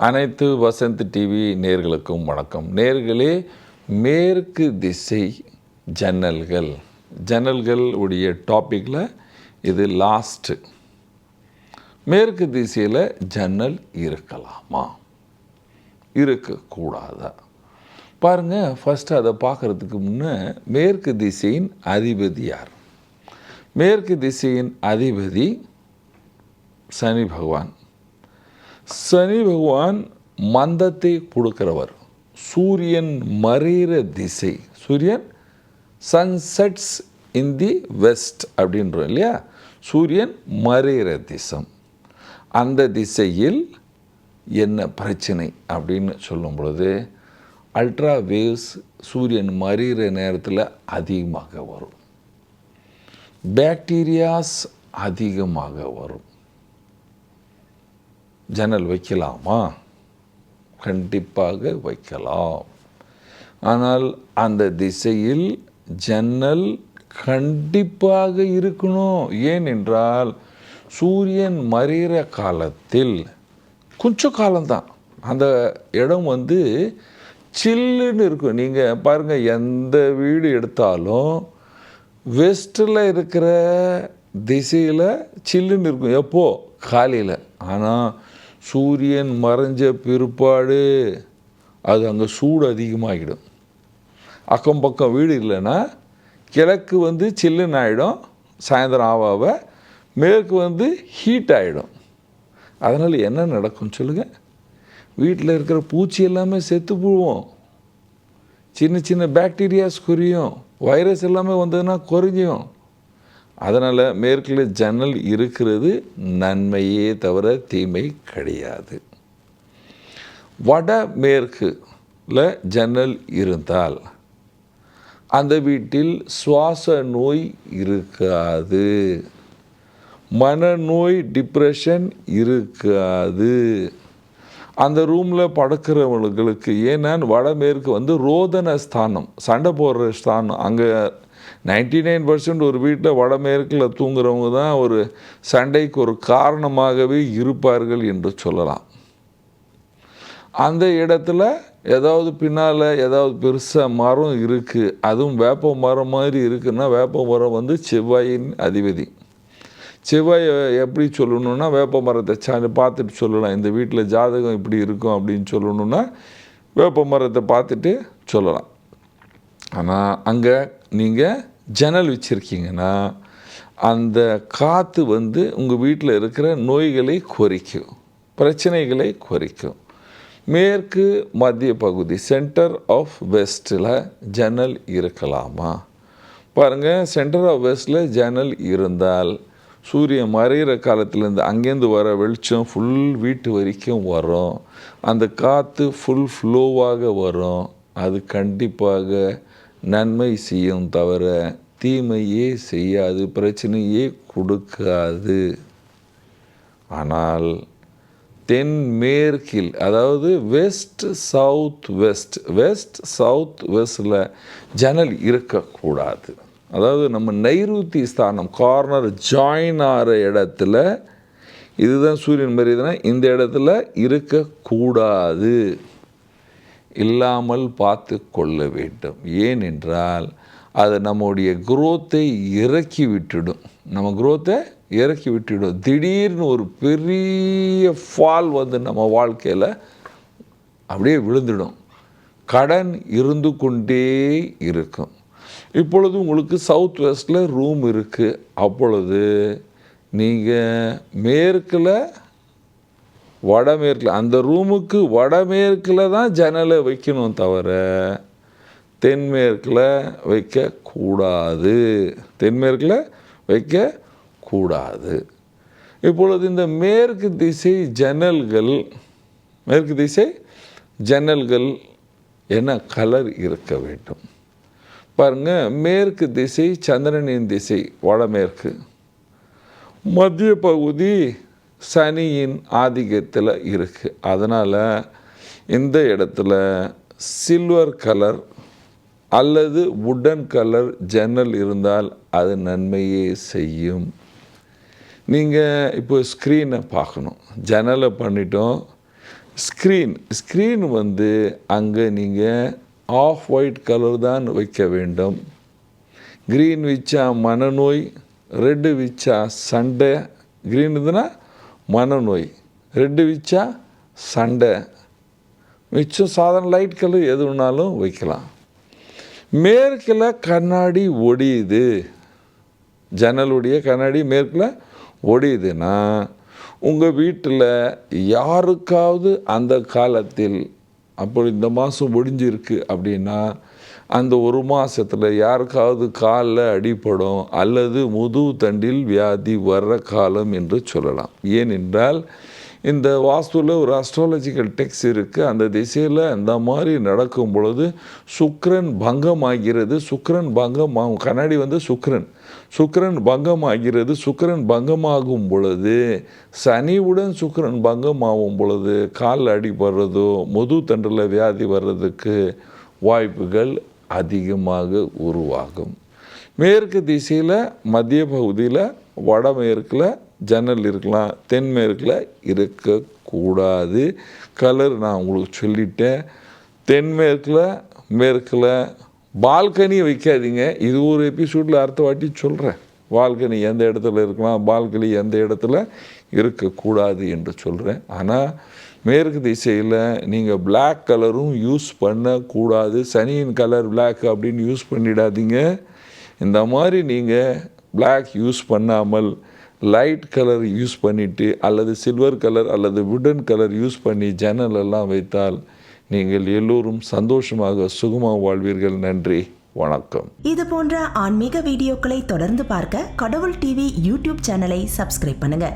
அனைத்து வசந்த் டிவி நேர்களுக்கும் வணக்கம். நேர்களே மேற்கு திசை ஜன்னல்கள். ஜன்னல்கள் உடைய டாப்பிக்கில் இது லாஸ்ட்டு மேற்கு திசையில் ஜன்னல் இருக்கலாமா? இருக்கக்கூடாதா? பாருங்கள் ஃபஸ்ட்டு அதை பார்க்குறதுக்கு முன்னே மேற்கு திசையின் அதிபதி யார்? மேற்கு திசையின் அதிபதி சனி பகவான். சனி பகவான் மந்தத்தை கொடுக்கிறவர். சூரியன் மறைகிற திசை. சூரியன் சன்செட்ஸ் இன் தி வெஸ்ட் அப்படின்றோம் இல்லையா? சூரியன் மறைகிற திசம் அந்த திசையில் என்ன பிரச்சனை அப்படின்னு சொல்லும் பொழுது அல்ட்ரா வேவ்ஸ் சூரியன் மறைகிற நேரத்தில் அதிகமாக வரும். பேக்டீரியாஸ் அதிகமாக வரும். ஜன்னல் வைக்கலாமா? கண்டிப்பாக வைக்கலாம். ஆனால் அந்த திசையில் ஜன்னல் கண்டிப்பாக இருக்கணும். ஏனென்றால் சூரியன் மறைகிற காலத்தில் கொஞ்சம் காலம்தான். அந்த இடம் வந்து சில்லுன்னு இருக்கும். நீங்கள் பாருங்கள் எந்த வீடு எடுத்தாலும் வெஸ்ட்டில் இருக்கிற திசையில் சில்லுன்னு இருக்கும். எப்போது காலையில். ஆனால் சூரியன் மறைஞ்ச பிற்பாடு அது அங்கே சூடு அதிகமாகிடும். அக்கம் பக்கம் வீடு இல்லைன்னா கிழக்கு வந்து சில்லுன்னு ஆகிடும் சாயந்தரம் ஆவாவ. மேற்கு வந்து ஹீட் ஆகிடும் அதனால் என்ன நடக்கும் சொல்லுங்கள் வீட்டில் இருக்கிற பூச்சி எல்லாமே செத்து போவோம். சின்ன சின்ன பாக்டீரியாஸ் குறையும். வைரஸ் எல்லாமே வந்ததுன்னா குறைஞ்சியும் அதனால் மேற்கில் ஜன்னல் இருக்கிறது நன்மையே தவிர தீமை கிடையாது. வட மேற்குல ஜன்னல் இருந்தால் அந்த வீட்டில் சுவாச நோய் இருக்காது. மனநோய் டிப்ரெஷன் இருக்காது. அந்த ரூமில் படுக்கிறவங்களுக்கு ஏன்னா வடமேற்கு வந்து ரோதன ஸ்தானம் சண்டை போடுற ஸ்தானம் அங்கே நைன்டி நைன் பர்சன்ட் ஒரு வீட்டில் வடமேற்கில் தூங்குறவங்க தான் ஒரு சண்டைக்கு ஒரு காரணமாகவே இருப்பார்கள் என்று சொல்லலாம். அந்த இடத்துல ஏதாவது பின்னால் ஏதாவது பெருசாக மரம் இருக்குது அதுவும் வேப்ப மரம் மாதிரி இருக்குன்னா வேப்ப மரம் வந்து செவ்வாயின் அதிபதி. செவ்வாயை எப்படி சொல்லணுன்னா வேப்ப மரத்தை சாணி பார்த்துட்டு சொல்லலாம். இந்த வீட்டில் ஜாதகம் இப்படி இருக்கும் அப்படின்னு சொல்லணுன்னா வேப்ப மரத்தை பார்த்துட்டு சொல்லலாம். ஆனால் அங்கே நீங்கள் ஜன்னல் வச்சுருக்கீங்கன்னா அந்த காற்று வந்து உங்கள் வீட்டில் இருக்கிற நோய்களை குறைக்கும் பிரச்சனைகளை குறைக்கும். மேற்கு மத்திய பகுதி சென்டர் ஆஃப் வெஸ்ட்டில் ஜன்னல் இருக்கலாமா? பாருங்கள் சென்டர் ஆஃப் வெஸ்ட்டில் ஜன்னல் இருந்தால் சூரியன் மறைகிற காலத்துலேருந்து அங்கேருந்து வர வெளிச்சம் ஃபுல் வீட்டு வரைக்கும் வரும். அந்த காற்று ஃபுல் ஃப்ளோவாக வரும். அது கண்டிப்பாக நன்மை செய்யும் தவிர தீமையே செய்யாது பிரச்சனையே கொடுக்காது. ஆனால் தென்மேற்கில் அதாவது west south west west south வெஸ்டில் ஜன்னல் இருக்கக்கூடாது. அதாவது நம்ம நைருத்தி ஸ்தானம் கார்னர் ஜாயின் ஆகிற இடத்துல இதுதான் சூரியன் மரியாதைனா இந்த இடத்துல இருக்கக்கூடாது. இல்லாமல் பார்த்து கொள்ள வேண்டும். ஏனென்றால் அது நம்முடைய குரோத்தை இறக்கி விட்டுடும். நம்ம குரோத்தை இறக்கி விட்டுடும். திடீர்னு ஒரு பெரிய ஃபால் வந்து நம்ம வாழ்க்கையில் அப்படியே விழுந்துடும். கடன் இருந்து கொண்டே இருக்கும். இப்பொழுது உங்களுக்கு சவுத் வெஸ்டில் ரூம் இருக்குது அப்பொழுது நீங்கள் மேற்கில் வடமேற்கில் அந்த ரூமுக்கு வடமேற்கில் தான் ஜன்னலை வைக்கணும் தவிர தென்மேற்கில் வைக்கக்கூடாது. தென்மேற்கில் வைக்கக்கூடாது. இப்பொழுது இந்த மேற்கு திசை ஜன்னல்கள் மேற்கு திசை ஜன்னல்கள் என்ன கலர் இருக்க வேண்டும்? பாருங்க மேற்கு திசை சந்திரனின் திசை வடமேற்கு. மத்திய பகுதி சனியின் ஆதிக்கத்தில் இருக்குது அதனால் இந்த இடத்துல சில்வர் கலர் அல்லது வுடன் கலர் ஜன்னல் இருந்தால் அது நன்மையே செய்யும். நீங்கள் இப்போ ஸ்க்ரீனை பார்க்கணும். ஜன்னலை பண்ணிட்டோம். ஸ்க்ரீன் ஸ்க்ரீன் வந்து அங்கே நீங்கள் ஆஃப் ஒயிட் கலர் தான் வைக்க வேண்டும். க்ரீன் வச்சா மனநோய் ரெட்டு வச்சா சண்டை. க்ரீன் இதுனா மனநோய். ரெண்டு வச்சா சண்டை. மிச்சம் சாதாரண லைட் கலர் எது வேணாலும் வைக்கலாம். மேற்கில் கண்ணாடி ஒடியுது. ஜன்னலுடைய கண்ணாடி மேற்கில் ஒடியுதுன்னா உங்கள் வீட்டில் யாருக்காவது அந்த காலத்தில் அப்போ இந்த மாதம் முடிஞ்சிருக்கு அப்படின்னா அந்த ஒரு மாதத்தில் யாருக்காவது காலில் அடிபடும் அல்லது முதுகு தண்டில் வியாதி வர்ற காலம் என்று சொல்லலாம். ஏனென்றால் இந்த வாஸ்துவில் ஒரு அஸ்ட்ராலஜிக்கல் டெக்ஸ்ட் இருக்குது அந்த திசையில் அந்த மாதிரி நடக்கும் பொழுது பங்கம் பங்கமாகிறது. சுக்ரன் பங்கம் கண்ணாடி வந்து சுக்ரன் சுக்ரன் பங்கம் பங்கமாகிறது. சுக்ரன் பங்கமாகும் பொழுது சனியுடன் பங்கம் பங்கமாகும் பொழுது காலில் அடிபடுறதோ முது தண்டில் வியாதி வர்றதுக்கு வாய்ப்புகள் அதிகமாக உருவாகும். மேற்கு திசையில் மத்திய பகுதியில் வடமேற்கில் ஜன்னல் இருக்கலாம் தென்மேற்கில் இருக்கக்கூடாது. கலர் நான் உங்களுக்கு சொல்லிட்டேன். தென்மேற்கில் மேற்கில் பால்கனி வைக்காதீங்க. இது ஒரு எபிசோடில் அடுத்த வாட்டி சொல்கிறேன் பால்கனி எந்த இடத்துல இருக்கலாம் பால்கனி எந்த இடத்துல இருக்கக்கூடாது என்று சொல்கிறேன் ஆனால் மேற்கு திசையில் நீங்கள் பிளாக் கலரும் யூஸ் பண்ணக்கூடாது. சனியின் கலர் பிளாக் அப்படின்னு யூஸ் பண்ணிடாதீங்க. இந்த மாதிரி நீங்கள் பிளாக் யூஸ் பண்ணாமல் லைட் கலர் யூஸ் பண்ணிவிட்டு அல்லது சில்வர் கலர் அல்லது வுடன் கலர் யூஸ் பண்ணி ஜன்னல் எல்லாம் வைத்தால் நீங்கள் எல்லோரும் சந்தோஷமாக சுகமாக வாழ்வீர்கள். நன்றி. வணக்கம். இது போன்ற ஆன்மீக வீடியோக்களை தொடர்ந்து பார்க்க கடவுள் டிவி யூடியூப் சேனலை சப்ஸ்கிரைப் பண்ணுங்க.